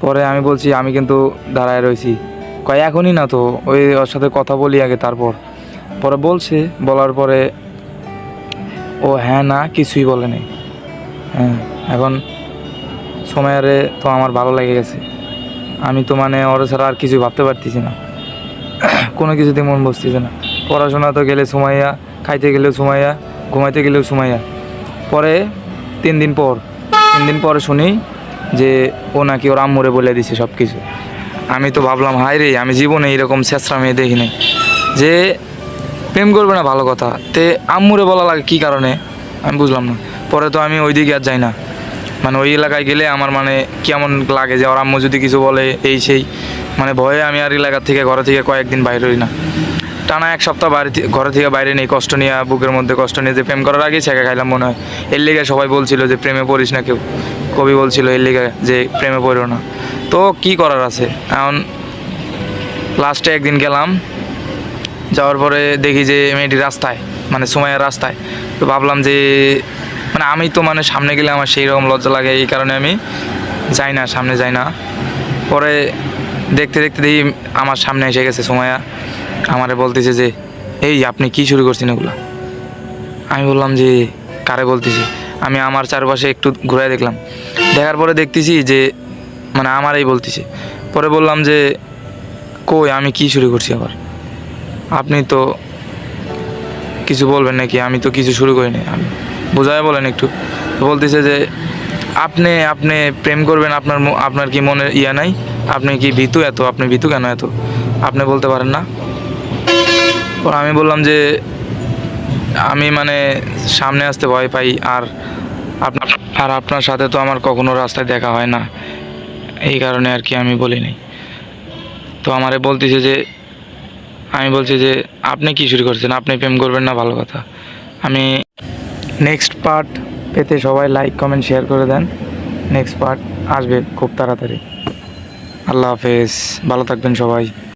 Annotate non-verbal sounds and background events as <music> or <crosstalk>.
পরে আমি বলছি, আমি কিন্তু দাঁড়ায় রয়েছি কয়, এখনই না তো, ওই ওর সাথে কথা বলি আগে, তারপর। পরে বলছে, বলার পরে ও হ্যাঁ না, কিছুই বলে নেই। হ্যাঁ এখন সময়ারে তো আমার ভালো লেগে গেছে। আমি তো মানে ওর ছাড়া আর কিছু ভাবতে পারতেছি না। <coughs> কোনো কিছুতে মন বসতেছে না। পড়াশোনা তো গেলে সুমাইয়া, খাইতে গেলেও সুমাইয়া, ঘুমাইতে গেলেও সময়া পরে তিন দিন পর, তিন দিন পরে শুনি যে ও নাকি ওর আম্মুরে বলে দিছে সব কিছু আমি তো ভাবলাম হাই রে, আমি জীবনে এরকম শেষরা মেয়ে দেখি নাই। যে প্রেম করবে না ভালো কথা। তে আম্মুরে বলা লাগে কী কারণে? আমি বুঝলাম না। পরে তো আমি ওই দিকে আর যাই না। মানে ওই এলাকায় গেলে আমার মানে কেমন লাগে যে ওর আম্মু যদি কিছু বলে, এই সেই। মানে ভয়ে আমি আর এলাকার থেকে, ঘরে থেকে কয়েকদিন বাইরে হই না। টানা এক সপ্তাহ থে- ঘরে থেকে বাইরে নেই, কষ্ট নিয়ে বুকের মধ্যে কষ্ট নিয়ে যে প্রেম করার আগেই ছেঁকা খাইলাম মনে হয়। এর লিগে সবাই বলছিল যে, প্রেমে পড়িস না কেউ। কবি বলছিল এর লিগে যে, প্রেমে পড়িও না। তো কি করার আছে? এখন লাস্টে একদিন গেলাম, যাওয়ার পরে দেখি যে, মেয়েটি রাস্তায় মানে সময়ের রাস্তায়। তো ভাবলাম যে মানে আমি তো মানে সামনে গেলে আমার সেই রকম লজ্জা লাগে, এই কারণে আমি যাই না, সামনে যাই না। পরে দেখতে দেখতে দেখি আমার সামনে এসে গেছে সময়া আমারে বলতেছে যে, এই, আপনি কি শুরু করছেন এগুলো? আমি বললাম যে, কারে বলতেছি? আমি আমার চারপাশে একটু ঘুরে দেখলাম। দেখার পরে দেখতেছি যে মানে আমারই বলতেছে। পরে বললাম যে, কই, আমি কি শুরু করছি আবার? আপনি তো কিছু বলবেন নাকি? আমি তো কিছু শুরু করিনি আমি বোঝায় বলেন একটু। বলতেছে যে, আপনি আপনি প্রেম করবেন, আপনার আপনার কি মনে ইয়া নাই? আপনি কি ভীতু এত? আপনি ভীতু কেন এত? আপনি বলতে পারেন না। পর আমি বললাম যে আমি মানে সামনে আসতে ভয় পাই আর আপনার আর আপনার সাথে তো আমার কখনো রাস্তায় দেখা হয় না। এই কারণে আর কি আমি বলিনি। তো আমারে বলতেছে যে, আমি বলছি যে, আপনি কি শুরু করছেন? আপনি প্রেম করবেন না, ভালো কথা। আমি নেক্সট পার্ট পেতে সবাই লাইক কমেন্ট শেয়ার করে দেন। নেক্সট পার্ট আসবে খুব তাড়াতাড়ি। আল্লাহ হাফেজ। ভালো থাকবেন সবাই।